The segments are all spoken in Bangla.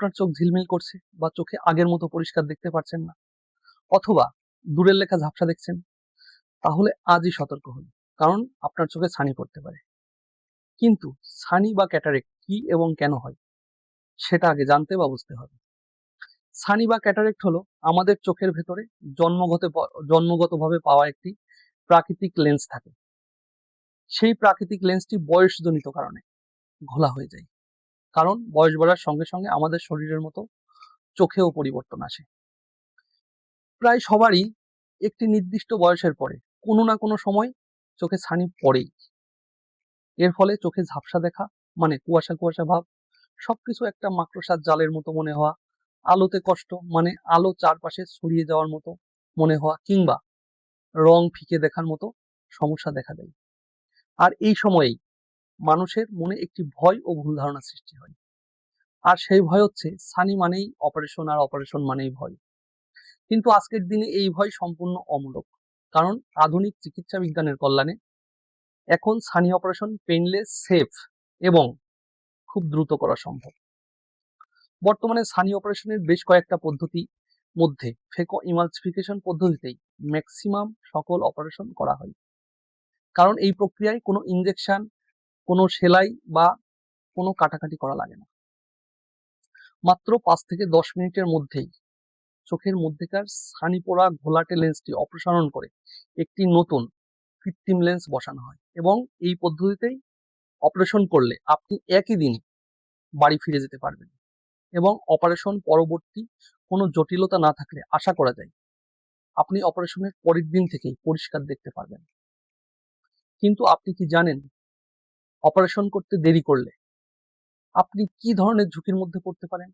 আপনার চোখ ঝিলমিল করছে বা চোখে আগের মতো পরিষ্কার দেখতে পাচ্ছেন না। অথবা দূরের লেখা ঝাপসা দেখছেন। তাহলে আজই সতর্ক হন, কারণ আপনার চোখে ছানি পড়তে পারে। কিন্তু ছানি বা ক্যাটারেক্ট কি এবং কেন হয়, সেটা আগে জানতে বা বুঝতে হবে। ছানি বা ক্যাটারেক্ট হলো আমাদের চোখের ভেতরে জন্মগত জন্মগতভাবে পাওয়া একটি প্রাকৃতিক লেন্স থাকে। সেই প্রাকৃতিক লেন্সটি বয়সজনিত কারণে ঘোলা হয়ে যায়। কারণ বয়স বাড়ার সঙ্গে সঙ্গে আমাদের শরীরের মতো চোখেও পরিবর্তন আসে। প্রায় সবারই একটি নির্দিষ্ট বয়সের পরে কোনো না কোনো সময় চোখে ছানি পড়েই। এর ফলে চোখে ঝাপসা দেখা মানে কুয়াশা কুয়াশা ভাব, সবকিছু একটা মাকড়সার জালের মতো মনে হওয়া, আলোতে কষ্ট মানে আলো চারপাশে ছড়িয়ে যাওয়ার মতো মনে হওয়া কিংবা রং ফিকে দেখার মতো সমস্যা দেখা দেয়। আর এই সময়েই মানুষের মনে একটি ভয় ও ভুল ধারণা সৃষ্টি হয়। আর সেই ভয় হচ্ছে সানি মানেই অপারেশন আর অপারেশন মানেই ভয়। কিন্তু আজকের দিনে এই ভয় সম্পূর্ণ অমূলক। কারণ আধুনিক চিকিৎসা বিজ্ঞানের কল্যাণে এখন সানি অপারেশন পেইনলেস সেফ এবং খুব দ্রুত করা সম্ভব। বর্তমানে সানি অপারেশনের বেশ কয়েকটা পদ্ধতি মধ্যে ফেকো ইমালসিফিকেশন পদ্ধতিতেই ম্যাক্সিমাম সকল অপারেশন করা হয়। কারণ এই প্রক্রিয়ায় কোনো ইনজেকশন কোনো সেলাই বা কোনো কাটাকাটি করা লাগে না। মাত্র পাঁচ থেকে দশ মিনিটের মধ্যেই চোখের মধ্যেকার ছানি পোড়া ঘোলাটে লেন্সটি অপসারণ করে একটি নতুন কৃত্রিম লেন্স বসানো হয় এবং এই পদ্ধতিতেই অপারেশন করলে আপনি একই দিনে বাড়ি ফিরে যেতে পারবেন এবং অপারেশন পরবর্তী কোনো জটিলতা না থাকলে আশা করা যায় আপনি অপারেশনের পরের দিন থেকেই পরিষ্কার দেখতে পারবেন। কিন্তু আপনি কি জানেন অপারেশন করতে দেরি করলে। আপনি কি ধরনের ঝুঁকির মধ্যে পড়তে পারেন?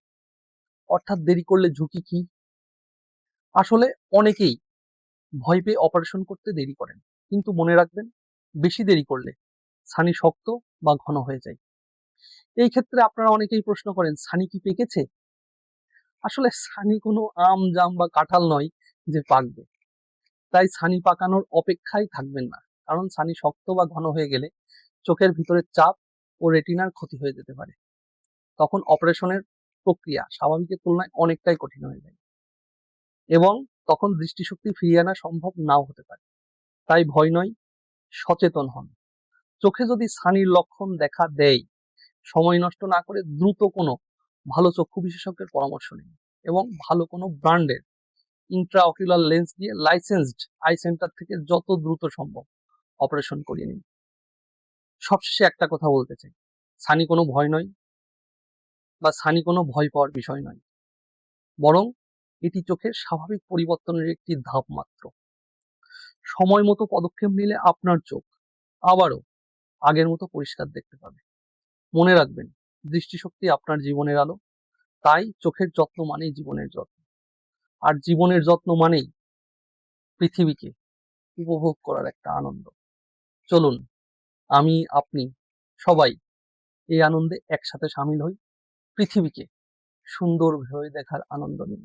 অর্থাৎ দেরি করলে ঝুঁকি কি? আসলে অনেকেই ভয় পেয়ে অপারেশন করতে দেরি করেন, কিন্তু মনে রাখবেন, বেশি দেরি করলে ছানি শক্ত বা ঘন হয়ে যায়। এই ক্ষেত্রে আপনারা অনেকেই প্রশ্ন করেন, ছানি কি পেকেছে? আসলে ছানি কোনো আম, জাম বা কাঁঠাল নয় যে পাকবে। তাই ছানি পাকানোর অপেক্ষায় থাকবেন না, কারণ ছানি শক্ত বা ঘন হয়ে গেলে চোখের ভিতরে চাপ ও রেটিনার ক্ষতি হয়ে যেতে পারে। তখন অপারেশনের প্রক্রিয়া স্বাভাবিকের তুলনায় অনেকটাই কঠিন হয়ে যায়। এবং তখন দৃষ্টিশক্তি ফিরিয়ে আনা সম্ভব নাও হতে পারে। তাই ভয় নয়, সচেতন হন। চোখে যদি সানির লক্ষণ দেখা দেয়, সময় নষ্ট না করে দ্রুত কোনো ভালো চক্ষু বিশেষজ্ঞের পরামর্শ নিন এবং ভালো কোনো ব্র্যান্ডের ইন্ট্রাঅকুলার লেন্স দিয়ে লাইসেন্সড আই সেন্টার থেকে যত দ্রুত সম্ভব অপারেশন করিয়ে নিন। সবশেষে একটা কথা বলতে চাই। সানি কোনো ভয় নয় বা ছানি কোনো ভয় পাওয়ার বিষয় নয়। বরং এটি চোখের স্বাভাবিক পরিবর্তনের একটি ধাপ মাত্র। সময় মতো পদক্ষেপ নিলে আপনার চোখ আবারও আগের মতো পরিষ্কার দেখতে পাবে। মনে রাখবেন, দৃষ্টিশক্তি আপনার জীবনের আলো। তাই চোখের যত্ন মানেই জীবনের যত্ন। আর জীবনের যত্ন মানেই পৃথিবীকে উপভোগ করার একটা আনন্দ। চলুন আমি আপনি সবাই এই আনন্দে একসাথে সামিল হই পৃথিবীকে সুন্দর ভেবে দেখার আনন্দ নিন